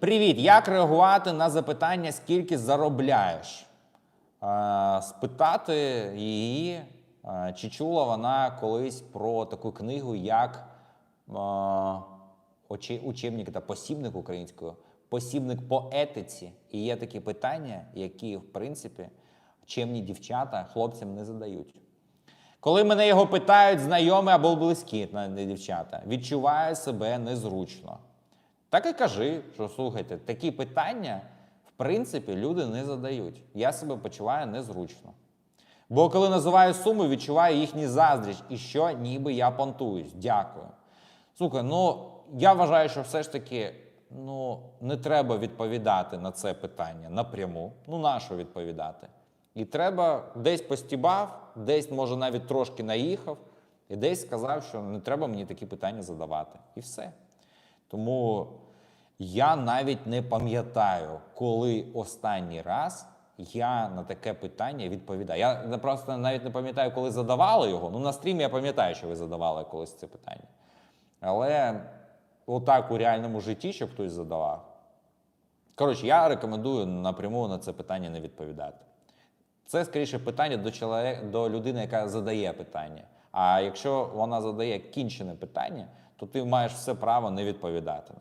Привіт! Як реагувати на запитання, скільки заробляєш? Е, спитати її, е, чи чула вона колись про таку книгу, як е, учебник та посібник українською, посібник по етиці. І є такі питання, які, в принципі, чемні дівчата хлопцям не задають. Коли мене його питають знайомі або близькі дівчата, відчуваю себе незручно. Так і кажи, що слухайте, такі питання, в принципі, люди не задають. Я себе почуваю незручно. Бо коли називаю суми, відчуваю їхній заздріч, і що ніби я понтуюсь. Дякую. Слухай, ну я вважаю, що все ж таки ну, не треба відповідати на це питання напряму. Ну, на що відповідати? І треба десь постібав, десь, може, навіть трошки наїхав, і десь сказав, що не треба мені такі питання задавати. І все. Тому я навіть не пам'ятаю, коли останній раз я на таке питання відповідаю. Я просто навіть не пам'ятаю, коли задавали його. Ну, на стрімі я пам'ятаю, що ви задавали колись це питання. Але отак у реальному житті, щоб хтось задавав. Коротше, я рекомендую напряму на це питання не відповідати. Це скоріше питання до чоловіка, до людини, яка задає питання. А якщо вона задає кінчене питання, то ти маєш все право не відповідати